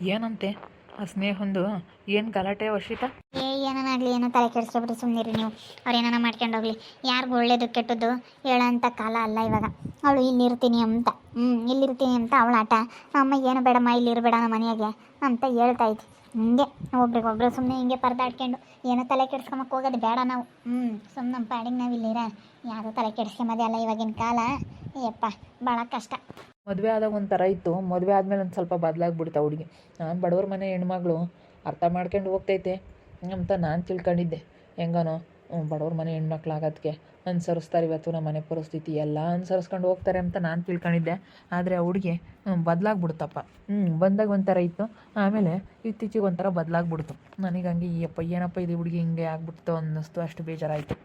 ಏನಂತೆ? ಆ ಸ್ನೇಹಂದು ಏನು ಗಲಾಟೆ ವರ್ಷಿತ? ಏ ಏನಾಗಲಿ ಏನೋ ತಲೆ ಕೆಡಿಸ್ಕೊಬಿಟ್ರಿ ಸುಮ್ಮನಿರಿ ನೀವು. ಅವ್ರು ಮಾಡ್ಕೊಂಡು ಹೋಗ್ಲಿ. ಯಾರಿಗೂ ಒಳ್ಳೇದು ಕೆಟ್ಟದ್ದು ಹೇಳೋಂಥ ಕಾಲ ಅಲ್ಲ ಇವಾಗ. ಅವಳು ಇಲ್ಲಿರ್ತೀನಿ ಅಂತ. ಹ್ಞೂ ಇಲ್ಲಿರ್ತೀನಿ ಅಂತ ಅವಳ ಆಟ. ಅಮ್ಮ, ಏನು ಬೇಡಮ್ಮ ಇಲ್ಲಿ ಇರಬೇಡ ನಮ್ಮ ಮನೆಯಾಗೆ ಅಂತ ಹೇಳ್ತಾ ಇದ್ವಿ ಹಿಂಗೆ ಒಬ್ರಿಗೊಬ್ರು ಸುಮ್ಮನೆ ಹಿಂಗೆ ಪರದಾಡ್ಕೊಂಡು, ಏನೋ ತಲೆ ಕೆಡ್ಸ್ಕೊಂಬಕ್ಕೆ ಹೋಗೋದು ಬೇಡ ನಾವು. ಹ್ಞೂ ಸುಮ್ಮನೆ ನಮ್ಮ ಪಾಡಿಗೆ ನಾವು ಇಲ್ಲಿರ ಯಾರೂ ತಲೆ ಕೆಡಿಸ್ಕೊಂಬೋದೇ ಅಲ್ಲ ಇವಾಗಿನ ಕಾಲ. ಯಪ್ಪ ಭಾಳ ಕಷ್ಟ. ಮದುವೆ ಆದಾಗ ಒಂಥರ ಇತ್ತು. ಮದುವೆ ಆದಮೇಲೆ ಒಂದು ಸ್ವಲ್ಪ ಬದಲಾಗ್ಬಿಡ್ತಾ ಹುಡುಗಿ. ನಾನು ಬಡವ್ರ ಮನೆ ಹೆಣ್ಮಗಳು, ಅರ್ಥ ಮಾಡ್ಕೊಂಡು ಹೋಗ್ತೈತೆ. ಅಂತ ನಾನು ತಿಳ್ಕೊಂಡಿದ್ದೆ. ಹೆಂಗನೋ ಬಡವ್ರ ಮನೆ ಹೆಣ್ಮಕ್ಳು ಆಗೋದಕ್ಕೆ ಅನುಸರಿಸ್ತಾರೆ ಇವತ್ತು ನಮ್ಮ ಮನೆ ಪರಿಸ್ಥಿತಿ. ಎಲ್ಲ ಅನುಸರಿಸ್ಕೊಂಡು ಹೋಗ್ತಾರೆ ಅಂತ ನಾನು ತಿಳ್ಕೊಂಡಿದ್ದೆ. ಆದರೆ ಆ ಹುಡುಗಿ ಬದಲಾಗ್ಬಿಡ್ತಪ್ಪ. ಹ್ಞೂ ಬಂದಾಗ ಒಂಥರ ಇತ್ತು. ಆಮೇಲೆ ಇತ್ತೀಚೆಗೆ ಒಂಥರ ಬದಲಾಗ್ಬಿಡ್ತು. ನನಗೆ ಹಂಗೆ ಅಪ್ಪ ಏನಪ್ಪ ಇದು ಹುಡುಗಿ ಹಿಂಗೆ ಆಗ್ಬಿಡ್ತು? ಅನ್ನಿಸ್ತು. ಅಷ್ಟು ಬೇಜಾರಾಯಿತು.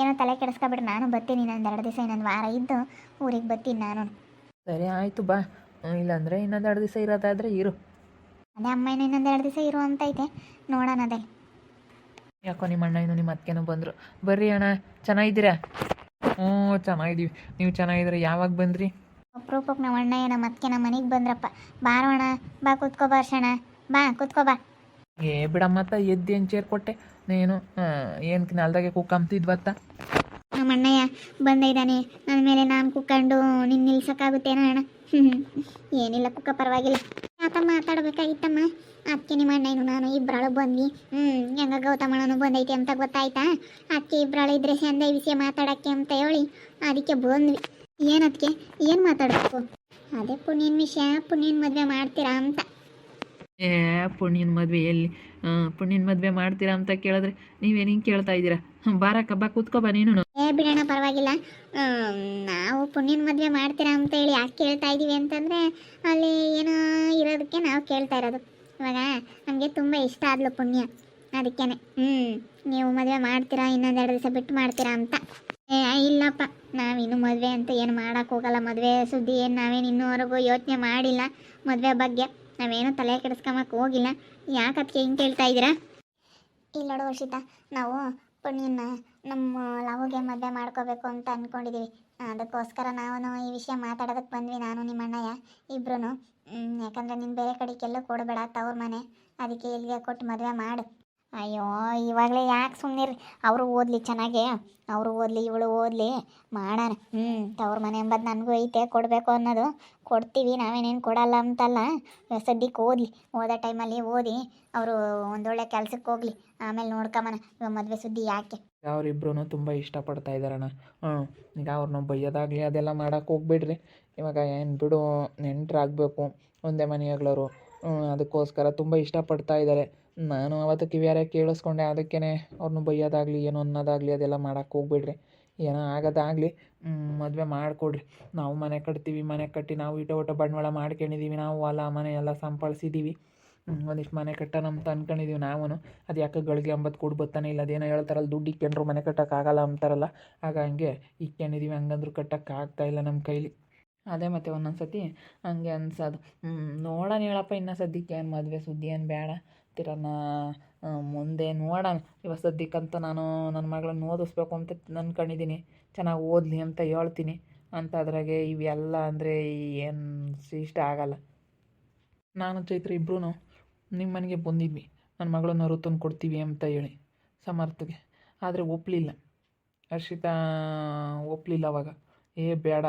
ಏನೋ ತಲೆ ಕೆಡಿಸ್ಕೊಬಿಡ್ರಿ ನಾನು ಬರ್ತೀನಿ. ಇನ್ನೊಂದು ಎರಡು ದಿವಸ ಇನ್ನೊಂದು ವಾರ ಇದ್ದು ಊರಿಗೆ ಬರ್ತೀನಿ ನಾನು. ಸರಿ ಆಯಿತು ಬಾ. ಇಲ್ಲ ಇಲ್ಲಾಂದರೆ ಇನ್ನೊಂದು ಎರಡು ದಿವಸ ಇರೋದಾದರೆ ಇರು. ಅದೇ ಅಮ್ಮ ಏನು ಇನ್ನೊಂದು ಎರಡು ದಿವಸ ಇರು ಅಂತ ಐತೆ ನೋಡೋಣ ಅದೇ. ಯಾಕೋ ನಿಮ್ಮ ಅಣ್ಣ ಇನ್ನು ನಿಮ್ಮ ಅತ್ತೆನೂ ಬಂದರು. ಬರ್ರಿ ಅಣ್ಣ ಚೆನ್ನಾಗಿದ್ದೀರಾ? ಹ್ಞೂ ಚೆನ್ನಾಗಿದ್ದೀವಿ. ನೀವು ಚೆನ್ನಾಗಿದ್ದೀರಾ? ಯಾವಾಗ ಬಂದ್ರಿ? ಅಪ್ರೂಪಕ್ಕೆ ನಮ್ಮ ಅಣ್ಣ ನಮ್ಮ ಅತ್ತಿಗೆ ನಮ್ಮ ಮನೆಗೆ ಬಂದ್ರಪ್ಪ. ಬಾರೋಣ ಬಾ ಕೂತ್ಕೋ ಬಾರ್ಸೋಣ ಬಾ ಕೂತ್ಕೋ ಬಾ. ಏ ಬಿಡಮ್ಮತ್ತ ಎದ್ದು ಏನು ಚೇರ್ ಕೊಟ್ಟೆ? ನೀನು ಏನು ನೆಲ್ದಾಗೆ ಕುಕ್ಕಂತಿದ್ವತ್ತ ನಮ್ಮ ಅಣ್ಣಯ್ಯ ಬಂದಿದ್ದಾನೆ. ನನ್ನ ಮೇಲೆ ನಾನು ಕುಕ್ಕೊಂಡು ನಿನ್ನ ನಿಲ್ಸೋಕ್ಕಾಗುತ್ತೇನೋ ಅಣ್ಣ ಏನಿಲ್ಲ, ಕುಕ್ಕ ಪರವಾಗಿಲ್ಲ. ಯಾಕಮ್ಮ ಮಾತಾಡ್ಬೇಕಾಗಿತ್ತಮ್ಮ. ಅದಕ್ಕೆ ನಿಮ್ಮ ಅಣ್ಣ ನಾನು ಇಬ್ಬರಾಳು ಬಂದ್ವಿ. ಹ್ಞೂ ಹೆಂಗ ಗೌತಮಣ್ಣನು ಬಂದೈತೆ ಅಂತ ಗೊತ್ತಾಯ್ತಾ? ಅದಕ್ಕೆ ಇಬ್ಬರಾಳು ಇದ್ರೆ ಚಂದ ವಿಷಯ ಮಾತಾಡಕ್ಕೆ ಅಂತ ಹೇಳಿ ಅದಕ್ಕೆ ಬಂದ್ವಿ. ಏನದಕ್ಕೆ ಏನು ಮಾತಾಡಬೇಕು? ಅದೇ ಪುಣ್ಯನ ವಿಷಯ, ಪುಣ್ಯನ ಮದುವೆ ಮಾಡ್ತೀರಾ ಅಂತ. ಏ, ಪುಣ್ಯನ ಮದುವೆ ಎಲ್ಲಿ? ಪುಣ್ಯನ ಮದುವೆ ಮಾಡ್ತೀರಾ ಅಂತ ಕೇಳಿದ್ರೆ ನೀವೇನು ಹಿಂಗೆ ಕೇಳ್ತಾ ಇದ್ದೀರಾ? ಬಾರಕ್ಕ, ಬಾ ಕೂತ್ಕೋಬಾ ನೀನು ಏ, ಬಿಡೋಣ, ಪರವಾಗಿಲ್ಲ. ನಾವು ಪುಣ್ಯನ ಮದುವೆ ಮಾಡ್ತೀರಾ ಅಂತ ಹೇಳಿ ಯಾಕೆ ಕೇಳ್ತಾ ಇದ್ದೀವಿ ಅಂತಂದರೆ ಅಲ್ಲಿ ಏನೋ ಇರೋದಕ್ಕೆ ನಾವು ಕೇಳ್ತಾ ಇರೋದು. ಇವಾಗ ನಮಗೆ ತುಂಬ ಇಷ್ಟ ಆದ್ಲು ಪುಣ್ಯ. ಅದಕ್ಕೇನೆ. ಹ್ಞೂ ನೀವು ಮದುವೆ ಮಾಡ್ತೀರಾ, ಇನ್ನೊಂದು ಎರಡು ದಿವಸ ಬಿಟ್ಟು ಮಾಡ್ತೀರಾ ಅಂತ. ಏ, ಇಲ್ಲಪ್ಪ, ನಾವಿನ್ನು ಮದುವೆ ಅಂತ ಏನು ಮಾಡೋಕ್ಕೋಗಲ್ಲ ಮದುವೆ ಸುದ್ದಿ ಏನು ನಾವೇನು ಇನ್ನೂವರೆಗೂ ಯೋಚನೆ ಮಾಡಿಲ್ಲ ಮದುವೆ ಬಗ್ಗೆ. ನಾವೇನು ತಲೆ ಕೆಡಿಸ್ಕೊಂಬಕ್ಕೆ ಹೋಗಿಲ್ಲ. ಯಾಕೆ ಅದಕ್ಕೆ ಹಿಂಗೆ ಕೇಳ್ತಾ ಇದ್ದೀರಾ? ಇಲ್ಲ ನೋಡು ವರ್ಷಿತ ನಾವು ಪುಣ್ಯನ ನಮ್ಮ ಲವ್ಗೆ ಮದುವೆ ಮಾಡ್ಕೋಬೇಕು ಅಂತ ಅಂದ್ಕೊಂಡಿದ್ದೀವಿ ಅದಕ್ಕೋಸ್ಕರ ನಾವು ಈ ವಿಷಯ ಮಾತಾಡೋದಕ್ಕೆ ಬಂದ್ವಿ, ನಾನು ನಿಮ್ಮ ಅಣ್ಣಯ್ಯ ಇಬ್ರು ಯಾಕಂದರೆ ನೀನು ಬೇರೆ ಕಡೆಗೆಲ್ಲೂ ಕೊಡಬೇಡ, ತವ್ರ ಮನೆ. ಅದಕ್ಕೆ ಇಲ್ಲಿಗೆ ಕೊಟ್ಟು ಮದುವೆ ಮಾಡು. ಅಯ್ಯೋ, ಇವಾಗಲೇ ಯಾಕೆ ಸುಮ್ಮನಿರಿ ಅವರು ಓದಲಿ ಚೆನ್ನಾಗೆ, ಅವರು ಓದಲಿ, ಇವಳು ಓದಲಿ. ಮಾಡೋಣ. ಹ್ಞೂ ತವ್ರ ಮನೆ ಎಂಬುದು ನನಗೂ ಐತೆ, ಕೊಡಬೇಕು ಅನ್ನೋದು. ಕೊಡ್ತೀವಿ, ನಾವೇನೇನು ಕೊಡಲ್ಲ ಅಂತಲ್ಲ. ಸದ್ಯಕ್ಕೆ ಓದಲಿ. ಓದೋ ಟೈಮಲ್ಲಿ ಓದಿ, ಅವರು ಒಂದೊಳ್ಳೆ ಕೆಲ್ಸಕ್ಕೆ ಹೋಗಲಿ. ಆಮೇಲೆ ನೋಡ್ಕೊಂಬನ ಇವಾಗ ಮದುವೆ ಸುದ್ದಿ ಯಾಕೆ? ಅವರಿಬ್ರು ತುಂಬ ಇಷ್ಟಪಡ್ತಾ ಇದ್ದಾರಣ್ಣ ಹ್ಞೂ ಈಗ ಅವ್ರನ್ನ ಬೈಯೋದಾಗಲಿ ಅದೆಲ್ಲ ಮಾಡೋಕೆ ಹೋಗ್ಬಿಡ್ರಿ. ಇವಾಗ ಏನು ಬಿಡು, ನೆಂಟರಾಗಬೇಕು, ಒಂದೇ ಮನೆಯಾಗ್ಲವರು. ಅದಕ್ಕೋಸ್ಕರ ತುಂಬ ಇಷ್ಟಪಡ್ತಾ ಇದ್ದಾರೆ ನಾನು ಅವತ್ತು ಕಿವಿಯಾರೆ ಕೇಳಿಸ್ಕೊಂಡೆ ಅದಕ್ಕೇ ಅವ್ರನ್ನ ಬೈಯೋದಾಗಲಿ, ಏನೋ ಅನ್ನೋದಾಗಲಿ, ಅದೆಲ್ಲ ಮಾಡೋಕ್ಕೆ ಹೋಗ್ಬೇಡ್ರಿ. ಏನೋ ಆಗೋದಾಗಲಿ ಮದುವೆ ಮಾಡಿಕೊಡ್ರಿ. ನಾವು ಮನೆ ಕಟ್ತೀವಿ, ಮನೆ ಕಟ್ಟಿ ನಾವು ಇಟೋ ಊಟ ಬಂಡವಾಳ ಮಾಡ್ಕೊಂಡಿದ್ದೀವಿ ನಾವು ಹೊಲ, ಮನೆ ಎಲ್ಲ ಸಂಪಾದಿಸಿದ್ದೀವಿ ಒಂದಿಷ್ಟು ಮನೆ ಕಟ್ಟ ನಮ್ಮ ತಂದ್ಕೊಂಡಿದ್ದೀವಿ ನಾವು ಅದು ಯಾಕೆ ಗಳಿಗೆ ಅಂಬತ್ತು ಕೊಡು ಬರ್ತಾನೆ ಇಲ್ಲ, ಅದೇನೋ ಹೇಳ್ತಾರಲ್ಲ, ದುಡ್ಡು ಇಕ್ಕೊಂಡ್ರು ಮನೆ ಕಟ್ಟೋಕ್ಕಾಗಲ್ಲ ಅಂತಾರಲ್ಲ, ಆಗ ಹಂಗೆ ಇಕ್ಕೊಂಡಿದ್ದೀವಿ ಹಂಗಂದ್ರೂ ಕಟ್ಟೋಕೆ ಆಗ್ತಾ ಇಲ್ಲ ನಮ್ಮ ಕೈಲಿ. ಅದೇ ಮತ್ತೆ ಒಂದೊಂದು ಸತಿ ಹಂಗೆ ಅನ್ಸೋದು. ನೋಡೋಣ ಹೇಳಪ್ಪ ಇನ್ನೊಂದು ಸದ್ಯಕ್ಕೆ ಏನು ಮದುವೆ ಸುದ್ದಿ, ಏನು ಬೇಡ. ತಿರನ ಮುಂದೆ ನೋಡೋಣ. ಇವಾಗ ಸದ್ಯಕ್ಕಂತೂ ನಾನು ನನ್ನ ಮಗಳನ್ನ ಓದಿಸ್ಬೇಕು ಅಂತ ಅಂದ್ಕೊಂಡಿದ್ದೀನಿ ಚೆನ್ನಾಗಿ ಓದಲಿ ಅಂತ ಹೇಳ್ತೀನಿ. ಅಂತ ಅದ್ರಾಗೆ ಇವೆಲ್ಲ ಅಂದರೆ ಏನು ಇಷ್ಟ ಆಗಲ್ಲ. ನಾನು ಚೈತ್ರ ಇಬ್ಬರೂ ನಿಮ್ಮ ಮನೆಗೆ ಬಂದಿದ್ವಿ. ನನ್ನ ಮಗಳನ್ನ ಋತುನ ಕೊಡ್ತೀವಿ ಅಂತ ಹೇಳಿ ಸಮರ್ಥಗೆ. ಆದರೆ ಒಪ್ಪಲಿಲ್ಲ ಹರ್ಷಿತಾ ಒಪ್ಪಲಿಲ್ಲ ಅವಾಗ. ಏ, ಬೇಡ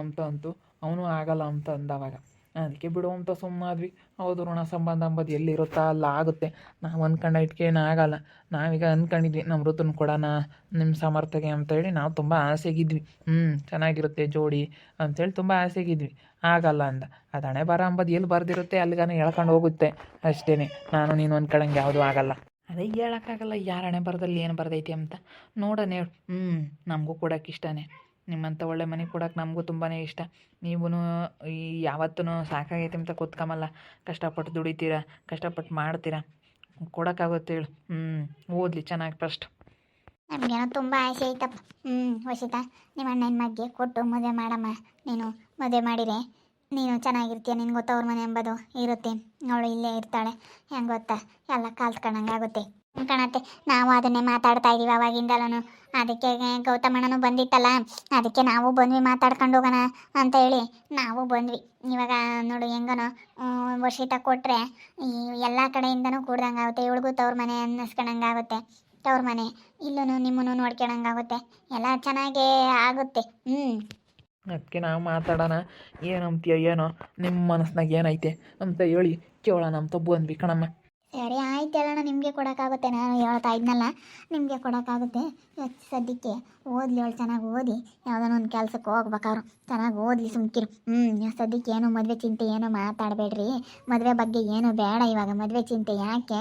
ಅಂತ ಅಂತು. ಅವನು ಆಗಲ್ಲ ಅಂತ ಅಂದ ಅವಾಗ. ಅದಕ್ಕೆ ಬಿಡು ಅಂತ ಸುಮ್ಮನಾದ್ವಿ ಹೌದು, ಋಣ ಸಂಬಂಧ ಅಂಬೋದು ಎಲ್ಲಿರುತ್ತಾ? ಅಲ್ಲ, ಆಗುತ್ತೆ. ನಾವು ಅಂದ್ಕೊಂಡ ಇಟ್ಕೇನು ಆಗಲ್ಲ. ನಾವೀಗ ಅಂದ್ಕೊಂಡಿದ್ವಿ ನಮ್ಮ ಋತುನ ಕೊಡೋಣ ನಿಮ್ಮ ಸಮರ್ಥಗೆ ಅಂತೇಳಿ ನಾವು ತುಂಬ ಆಸೆಗಿದ್ವಿ. ಹ್ಞೂ ಚೆನ್ನಾಗಿರುತ್ತೆ ಜೋಡಿ ಅಂತೇಳಿ ತುಂಬ ಆಸೆಗಿದ್ವಿ. ಆಗಲ್ಲ ಅಂದ. ಅದು ಹಣೆ ಬರ ಅಂಬೋದು ಎಲ್ಲಿ ಬರ್ದಿರುತ್ತೆ? ಅಲ್ಲಿಗಾನೆ ಹೇಳ್ಕೊಂಡು ಹೋಗುತ್ತೆ. ಅಷ್ಟೇ ನಾನು ನೀನು ಅಂದ್ಕೊಳಂಗೆ ಯಾವುದೂ ಆಗಲ್ಲ. ಅದೇ ಹೇಳೋಕ್ಕಾಗಲ್ಲ. ಯಾರ ಹಣೆ ಬರದಲ್ಲಿ ಏನು ಬರ್ದೈತಿ ಅಂತ. ನೋಡೋಣ. ಹ್ಞೂ ನಮಗೂ ಕೊಡೋಕೆ ಇಷ್ಟನೇ. ನಿಮ್ಮಂಥ ಒಳ್ಳೆ ಮನೆ ಕೊಡೋಕೆ ನಮಗೂ ತುಂಬಾ ಇಷ್ಟ. ನೀವೂ ಈ ಯಾವತ್ತೂ ಸಾಕಾಗೈತೆ ಅಂತ ಕೂತ್ಕೊಂಬಲ್ಲ ಕಷ್ಟಪಟ್ಟು ದುಡಿತೀರ, ಕಷ್ಟಪಟ್ಟು ಮಾಡ್ತೀರಾ? ಕೊಡೋಕ್ಕಾಗುತ್ತೆ ಹೇಳು. ಹ್ಞೂ ಓದಲಿ ಚೆನ್ನಾಗಿ ಫಸ್ಟ್ ನಮಗೇನೋ ತುಂಬ ಆಸೆ ಐತಪ್ಪ. ಹ್ಞೂ ವಶಿತ, ನಿಮ್ಮ ಅಣ್ಣನ ಮಗ್ಗೆ ಕೊಟ್ಟು ಮದುವೆ ಮಾಡಮ್ಮ. ನೀನು ಮದುವೆ ಮಾಡಿರೆ ನೀನು ಚೆನ್ನಾಗಿರ್ತೀಯ, ನಿನ್ಗೆ ಗೊತ್ತವ್ರ ಮನೆ ಎಂಬುದು ಇರುತ್ತೆ. ಅವಳು ಇಲ್ಲೇ ಇರ್ತಾಳೆ. ಹೆಂಗೆ ಗೊತ್ತಾ? ಎಲ್ಲ ಕಲ್ತ್ಕೊಂಡಂಗೆ ಆಗುತ್ತೆ ಕಾಣತ್ತೆ, ನಾವು ಅದನ್ನೇ ಮಾತಾಡ್ತಾ ಇದೀವಿ ಅವಾಗಿಂದಲೂ ಅದಕ್ಕೆ ಗೌತಮಣ್ಣನು ಬಂದಿತ್ತಲ್ಲ, ಅದಕ್ಕೆ ನಾವು ಬಂದ್ವಿ ಮಾತಾಡ್ಕೊಂಡು ಹೋಗೋಣ ಅಂತ ಹೇಳಿ. ನಾವು ಬಂದ್ವಿ. ಇವಾಗ ನೋಡು ಹೆಂಗನೋ ವರ್ಷಿತ ಕೊಟ್ಟರೆ ಈ ಎಲ್ಲ ಕಡೆಯಿಂದನೂ ಕೂಡ್ದಂಗೆ ಆಗುತ್ತೆ ಇವಳಿಗೂ ತವ್ರ ಮನೆ ಅನ್ನಿಸ್ಕೊಂಡಂಗೆ ಆಗುತ್ತೆ ತವ್ರ ಮನೆ. ಇಲ್ಲೂ ನಿಮ್ಮನ್ನು ನೋಡ್ಕೊಳಂಗೆ ಆಗುತ್ತೆ ಎಲ್ಲ ಚೆನ್ನಾಗೇ ಆಗುತ್ತೆ. ಹ್ಞೂ ಅದಕ್ಕೆ ನಾವು ಮಾತಾಡೋಣ. ಏನಂತೀಯ ಏನೋ, ನಿಮ್ಮ ಮನಸ್ಸಿನಾಗ ಏನೈತೆ ಅಂತ ಹೇಳಿ ಕೇಳೋಣ ಅಂತ ಬಂದ್ವಿ ಕಣಮ್ಮ. ಸರಿ ಆಯ್ತು ಹೇಳೋಣ ನಿಮಗೆ ಕೊಡೋಕ್ಕಾಗುತ್ತೆ. ನಾನು ಹೇಳ್ತಾ ಇದ್ನಲ್ಲ, ನಿಮಗೆ ಕೊಡೋಕ್ಕಾಗುತ್ತೆ. ಸದ್ಯಕ್ಕೆ ಓದ್ಲಿ ಹೇಳಿ ಚೆನ್ನಾಗಿ ಓದಿ. ಯಾವುದೋ ಒಂದು ಕೆಲಸಕ್ಕೆ ಹೋಗ್ಬೇಕಾದ್ರು ಚೆನ್ನಾಗಿ ಓದಲಿ ಸುಮ್ಕಿರು. ಹ್ಞೂ ಸದ್ಯಕ್ಕೆ ಏನು ಮದುವೆ ಚಿಂತೆ ಏನೋ ಮಾತಾಡಬೇಡ್ರಿ. ಮದುವೆ ಬಗ್ಗೆ ಏನು ಬೇಡ ಇವಾಗ. ಮದುವೆ ಚಿಂತೆ ಯಾಕೆ?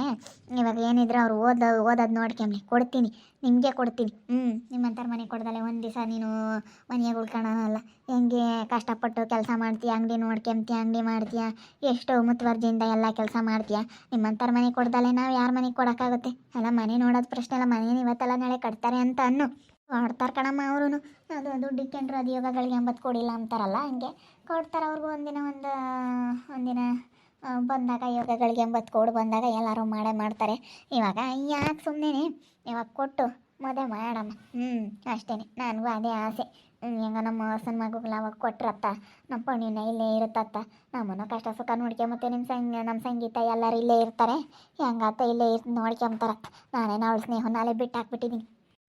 ಇವಾಗ ಏನಿದ್ರೆ ಅವ್ರು ಓದೋ ಓದೋದು ನೋಡ್ಕೊಂಬ್ಲಿ ಕೊಡ್ತೀನಿ. ನಿಮಗೆ ಕೊಡ್ತೀನಿ. ಹ್ಞೂ ನಿಮ್ಮಂಥರ ಮನೆ ಕೊಡ್ದಲೆ ಒಂದು ದಿವಸ ನೀನು ಮನೆಯಾಗ ಉಳ್ಕೊಳ್ಳೋಣಲ್ಲ ಹೆಂಗೆ ಕಷ್ಟಪಟ್ಟು ಕೆಲಸ ಮಾಡ್ತೀಯ ಅಂಗಡಿ ನೋಡ್ಕೊಂತೀಯ ಅಂಗಡಿ ಮಾಡ್ತೀಯ ಎಷ್ಟು ಮುತುವರ್ಜಿಯಿಂದ ಎಲ್ಲ ಕೆಲಸ ಮಾಡ್ತೀಯ. ನಿಮ್ಮಂಥರ ಮನೆ ಕೊಡ್ದಲೆ ನಾವು ಯಾರ ಮನೆಗೆ ಕೊಡೋಕ್ಕಾಗುತ್ತೆ. ಅಲ್ಲ ಮನೆ ನೋಡೋದು ಪ್ರಶ್ನೆ ಅಲ್ಲ ಮನೇನ ಇವತ್ತೆಲ್ಲ ನಾಳೆ ಕಟ್ತಾರೆ ಅಂತ ಅನ್ನು. ಕೊಡ್ತಾರೆ ಕಣಮ್ಮ ಅವರು ಅದು ದುಡ್ಡು ಇಟ್ಕೊಂಡ್ರು ಅದು ಯೋಗಗಳಿಗೆ ಎಂಬತ್ತು ಕೊಡಿಲ್ಲ ಅಂತಾರಲ್ಲ ಹಂಗೆ. ಕೊಡ್ತಾರೆ ಅವ್ರಿಗೂ ಒಂದಿನ ಒಂದು ಒಂದಿನ ಬಂದಾಗ ಯೋಗಗಳಿಗೆ ಎಂಬತ್ತು ಕೋಡು ಬಂದಾಗ ಎಲ್ಲರೂ ಮಾಡೇ ಮಾಡ್ತಾರೆ. ಇವಾಗ ಯಾಕೆ ಸುಮ್ಮನೆ ಇವಾಗ ಕೊಟ್ಟು ಮದುವೆ ಮಾಡಮ್ಮ. ಹ್ಞೂ ಅಷ್ಟೇ ನನಗೂ ಅದೇ ಆಸೆ. ಹೆಂಗ ನಮ್ಮ ಸಣ್ಣ ಮಗುಗಳು ಅವಾಗ ಕೊಟ್ರತ್ತ. ನಮ್ಮ ಪಣ್ಣಿನ ಇಲ್ಲೇ ಇರುತ್ತತ್ತ. ನಮ್ಮನ್ನು ಕಷ್ಟ ಸುಖ ನೋಡ್ಕೊಂಬತ್ತೆ ನಿಮ್ಮ ಸಂಗ ನಮ್ಮ ಸಂಗೀತ ಎಲ್ಲರೂ ಇಲ್ಲೇ ಇರ್ತಾರೆ. ಹೆಂಗಾತ ಇಲ್ಲೇ ಇರ್ ನೋಡ್ಕೊಂಬತ್ತಾರತ್ತ. ನಾನೇನು ಅವಳ ಸ್ನೇಹ ನಾಳೆ ಬಿಟ್ಟು ಹಾಕ್ಬಿಟ್ಟಿದ್ದೀನಿ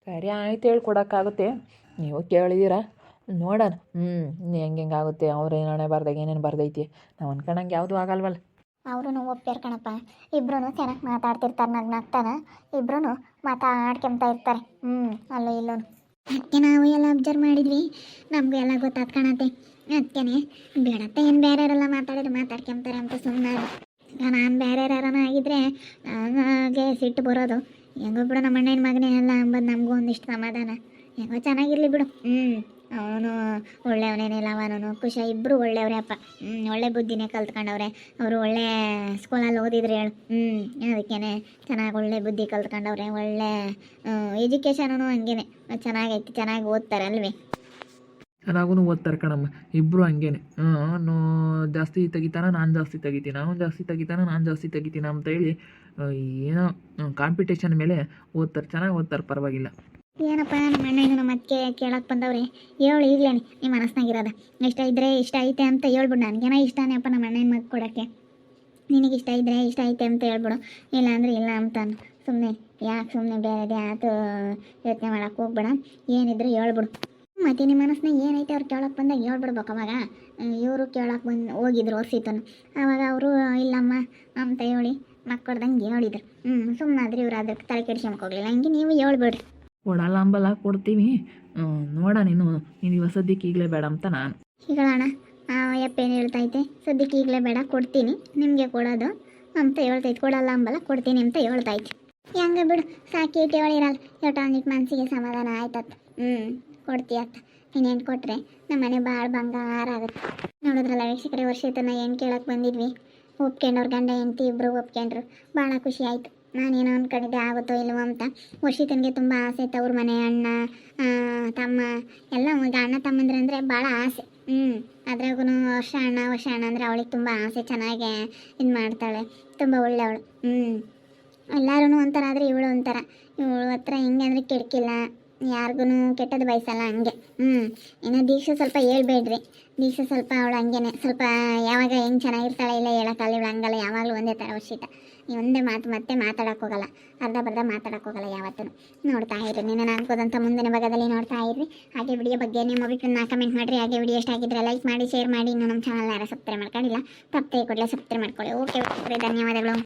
ಸರಿ, ಆಯ್ತು ಹೇಳ್ಕೊಡೋಕ್ಕಾಗುತ್ತೆ ನೀವು ಕೇಳಿದ್ದೀರಾ ನೋಡೋಣ. ಹ್ಞೂ ಹೆಂಗೆ ಹೆಂಗಾಗುತ್ತೆ ಅವ್ರು ಏನೋ ಬರ್ದಾಗ ಏನೇನು ಬರ್ದೈತಿ. ನಾವು ಅನ್ಕೊಂಡಂಗೆ ಯಾವುದೂ ಆಗಲ್ವಲ್ಲ. ಅವರು ಒಪ್ಪ್ಯಾರ ಕಣಪ್ಪ. ಇಬ್ರು ಚೆನ್ನಾಗಿ ಮಾತಾಡ್ತಿರ್ತಾರೆ ನಗ್ ನಗ್ತಾನ ಇಬ್ರು ಮಾತಾಡ್ಕೊಂತ ಇರ್ತಾರೆ. ಹ್ಞೂ ಅಲ್ಲೋ ಇಲ್ಲೋ ಅದಕ್ಕೆ ನಾವು ಎಲ್ಲ ಅಬ್ಸರ್ವ್ ಮಾಡಿದ್ವಿ. ನಮಗೂ ಎಲ್ಲ ಗೊತ್ತಾದ ಕಾಣತ್ತೆ ಅದಕ್ಕೆ ಬೇಡತ್ತೆ, ಏನು ಬೇರೆ ಯಾರೆಲ್ಲ ಮಾತಾಡಿದ್ರೆ ಮಾತಾಡ್ಕೊಂತಾರೆ ಅಂತ ಸುಮ್ಮನೆ ನಾನು ಬೇರೆ ಯಾರನ ಆಗಿದ್ರೆ ನನಗೆ ಸಿಟ್ಟು ಬರೋದು. ಹೆಂಗೋ ಬಿಡು ನಮ್ಮ ಅಣ್ಣನ ಮಗನೇ ಎಲ್ಲ ಅಂಬದು ನಮಗೂ ಒಂದಿಷ್ಟು ಸಮಾಧಾನ. ಹೆಂಗೋ ಚೆನ್ನಾಗಿರಲಿ ಬಿಡು. ಹ್ಞೂ ಅವನು ಒಳ್ಳೆಯವನೇನಿಲ್ಲ ಅವನು ಖುಷಿ ಇಬ್ಬರು ಒಳ್ಳೆಯವ್ರೆ ಅಪ್ಪ. ಹ್ಞೂ ಒಳ್ಳೆ ಬುದ್ಧಿನೇ ಕಲ್ತ್ಕೊಂಡವ್ರೆ. ಅವರು ಒಳ್ಳೆ ಸ್ಕೂಲಲ್ಲಿ ಓದಿದ್ರು ಹೇಳು. ಹ್ಞೂ ಅದಕ್ಕೇ ಚೆನ್ನಾಗಿ ಒಳ್ಳೆ ಬುದ್ಧಿ ಕಲ್ತ್ಕೊಂಡವ್ರೆ. ಒಳ್ಳೆ ಎಜುಕೇಷನೂ ಹಂಗೇನೆ. ಚೆನ್ನಾಗೈತಿ, ಚೆನ್ನಾಗಿ ಓದ್ತಾರೆ ಅಲ್ವೇ? ಚೆನ್ನಾಗೂ ಓದ್ತಾರೆ ಕಣಮ್ಮ. ಇಬ್ಬರು ಹಂಗೇನೆ. ನೋ ಜಾಸ್ತಿ ತೆಗಿತಾನ, ನಾನು ಜಾಸ್ತಿ ತೆಗಿತೀನಿ? ಅವನು ಜಾಸ್ತಿ ತೆಗಿತಾನ, ನಾನು ಜಾಸ್ತಿ ತೆಗಿತೀನಿ ಅಂತ ಹೇಳಿ ಏನೋ ಕಾಂಪಿಟೇಷನ್ ಮೇಲೆ ಓದ್ತಾರೆ. ಚೆನ್ನಾಗಿ ಓದ್ತಾರೆ, ಪರವಾಗಿಲ್ಲ. ಏನಪ್ಪ ನಮ್ಮ ಅಣ್ಣ ಇದು ನಮ್ಮ ಅತ್ತಿಗೆ ಕೇಳಕ್ಕೆ ಬಂದವ್ರೆ? ಹೇಳು ಈಗಲೇ ನಿಮ್ಮ ಮನಸ್ಸಿನಾಗಿರೋದು ಇಷ್ಟ ಇದ್ರೆ ಇಷ್ಟ ಐತೆ ಅಂತ ಹೇಳ್ಬಿಡು ಇಷ್ಟನೇ ಅಪ್ಪ ನಮ್ಮ ಅಣ್ಣನ ಮಗ ಕೊಡೋಕ್ಕೆ. ನಿನಗೆ ಇಷ್ಟ ಇದ್ರೆ ಇಷ್ಟ ಐತೆ ಅಂತ ಹೇಳ್ಬಿಡು. ಇಲ್ಲ ಅಂದರೆ ಇಲ್ಲ ಅಂತ ಸುಮ್ಮನೆ ಯಾಕೆ ಸುಮ್ಮನೆ ಬೇರೆ ಆತು ಯೋಚನೆ ಮಾಡೋಕ್ಕೆ ಹೋಗ್ಬೇಡ. ಏನಿದ್ರು ಹೇಳ್ಬಿಡು. ಮತ್ತೆ ನಿಮ್ಮ ಮನಸ್ಸಿನಾಗ ಏನೈತೆ ಅವ್ರು ಕೇಳಕ್ಕೆ ಬಂದಾಗ ಹೇಳ್ಬಿಡ್ಬೇಕು ಅವಾಗ. ಇವರು ಕೇಳಕ್ಕೆ ಬಂದು ಹೋಗಿದ್ರು ಸೀತನು ಆವಾಗ ಅವರು, ಇಲ್ಲಮ್ಮ ಅಂತ ಹೇಳಿ ಮಕ್ಕಳ್ದಂಗೆ ಹೇಳಿದ್ರು. ಹ್ಞೂ ಸುಮ್ಮನಾದ್ರೆ ಇವ್ರು ಅದಕ್ಕೆ ತಲೆ ಕೆಡ್ಸ್ಕೊಂಬಕ್ ಹೋಗ್ಲಿಲ್ಲ. ಹಂಗೆ ನೀವು ಹೇಳ್ಬಿಡ್ರಿ. ಕೊಡಲ್ಲ ಕೊಡ್ತೀವಿ. ನೋಡ ನೀನು. ನೀನು ಸದ್ಯಕ್ಕೆ ಈಗಲೇ ಬೇಡ ಅಂತ ನಾನು. ಯಪ್ಪ ಏನು ಹೇಳ್ತೈತೆ ಸದ್ಯಕ್ಕೆ ಈಗಲೇ ಬೇಡ, ಕೊಡ್ತೀನಿ. ನಿಮಗೆ ಕೊಡೋದು ಅಂತ ಹೇಳ್ತೈತೆ ಕೊಡಲ್ಲ ಅಂಬಲ್ಲ ಕೊಡ್ತೀನಿ ಅಂತ ಹೇಳ್ತೈತೆ ಹೆಂಗೆ ಬಿಡು, ಸಾಕಿ ಇಟ್ಟು ಹೇಳಿರಲ್ಲ ಎಷ್ಟೋ ಒಂದಿಟ್ಟು ಮನಸ್ಸಿಗೆ ಸಮಾಧಾನ ಆಯ್ತತ್. ಹ್ಞೂ ಕೊಡ್ತೀಯತ್ತ ನೀನೇನು ಕೊಟ್ಟರೆ ನಮ್ಮ ಮನೆ ಭಾಳ ಬಂಗಾರ ಆಗುತ್ತೆ. ನೋಡಿದ್ರಲ್ಲ ವೀಕ್ಷಕರೇ, ವರ್ಷ ಏನು ಕೇಳಕ್ಕೆ ಬಂದಿದ್ವಿ? ಒಪ್ಕೊಂಡವ್ರು ಗಂಡ ಹೆಂಡತಿ ಇಬ್ಬರು ಒಪ್ಕೊಂಡ್ರು. ಭಾಳ ಖುಷಿ ಆಯಿತು. ನಾನೇನೋ ಅಂದ್ಕೊಂಡಿದ್ದೆ ಆಗುತ್ತೋ ಇಲ್ವೋ ಅಂತ. ವರ್ಷಿತನಿಗೆ ತುಂಬ ಆಸೆ ಇತ್ತು, ಅವ್ರ ಮನೆ ಅಣ್ಣ ತಮ್ಮ, ಎಲ್ಲ ಅಣ್ಣ ತಮ್ಮಂದ್ರೆ ಅಂದರೆ ಭಾಳ ಆಸೆ. ಹ್ಞೂ ಅದ್ರಾಗೂ ವರ್ಷ ಅಣ್ಣ ವರ್ಷ ಅಣ್ಣ ಅಂದರೆ ಅವಳಿಗೆ ತುಂಬ ಆಸೆ, ಚೆನ್ನಾಗಿ ಇದು ಮಾಡ್ತಾಳೆ, ತುಂಬ ಒಳ್ಳೆಯವಳು ಹ್ಞೂ ಎಲ್ಲರೂ ಒಂಥರ ಆದರೆ ಇವಳು ಒಂಥರ. ಇವಳು ಹತ್ರ ಹೆಂಗೆ ಅಂದರೆ ಕೆಡ್ಕಿಲ್ಲ. ಯಾರಿಗೂ ಕೆಟ್ಟದ್ದು ಬಯಸಲ್ಲ ಹಂಗೆ. ಹ್ಞೂ ಇನ್ನು ದೀಕ್ಷೆ ಸ್ವಲ್ಪ ಹೇಳ್ಬೇಡ್ರಿ. ದೀಕ್ಷೆ ಸ್ವಲ್ಪ ಅವಳು ಹಂಗೇನೆ. ಸ್ವಲ್ಪ ಯಾವಾಗ ಹೆಂಗೆ ಚೆನ್ನಾಗಿರ್ತಾಳೆ ಇಲ್ಲ ಹೇಳೋಕ್ಕಲ್ಲ ಇವಳು ಹಂಗಲ್ಲ, ಯಾವಾಗಲೂ ಒಂದೇ ಥರ ವರ್ಷಿತ ನೀವು ಒಂದೇ ಮಾತು ಮತ್ತೆ ಮಾತಾಡೋಕೆ ಹೋಗಲ್ಲ. ಅರ್ಧ ಬರ್ಧ ಮಾತಾಡೋಕೆ ಹೋಗಲ್ಲ ಯಾವತ್ತೂ ನೋಡ್ತಾ ಇರಿ. ನಿನ್ನ ಅನ್ಕೋದಂಥ ಮುಂದಿನ ಭಾಗದಲ್ಲಿ ನೋಡ್ತಾ ಇರಿ. ಹಾಗೆ ವಿಡಿಯೋ ಬಗ್ಗೆ ನಿಮ್ಮ ಅಭಿಪ್ರಾಯನ ಕಮೆಂಟ್ ಮಾಡಿರಿ. ಹಾಗೆ ವಿಡಿಯೋ ಇಷ್ಟ ಆಗಿದ್ರೆ ಲೈಕ್ ಮಾಡಿ ಶೇರ್ ಮಾಡಿ. ಇನ್ನು ನಮ್ಮ ಚಾನಲ್ ಯಾರು ಸಬ್ಸ್ಕ್ರೈಬ್ ಮಾಡ್ಕೊಂಡಿಲ್ಲ ತಪ್ಪೇ ಕೊಡಲೇ ಸಬ್ಸ್ಕ್ರೈಬ್ ಮಾಡ್ಕೊಳ್ಳಿ. ಓಕೆ ಧನ್ಯವಾದಗಳು.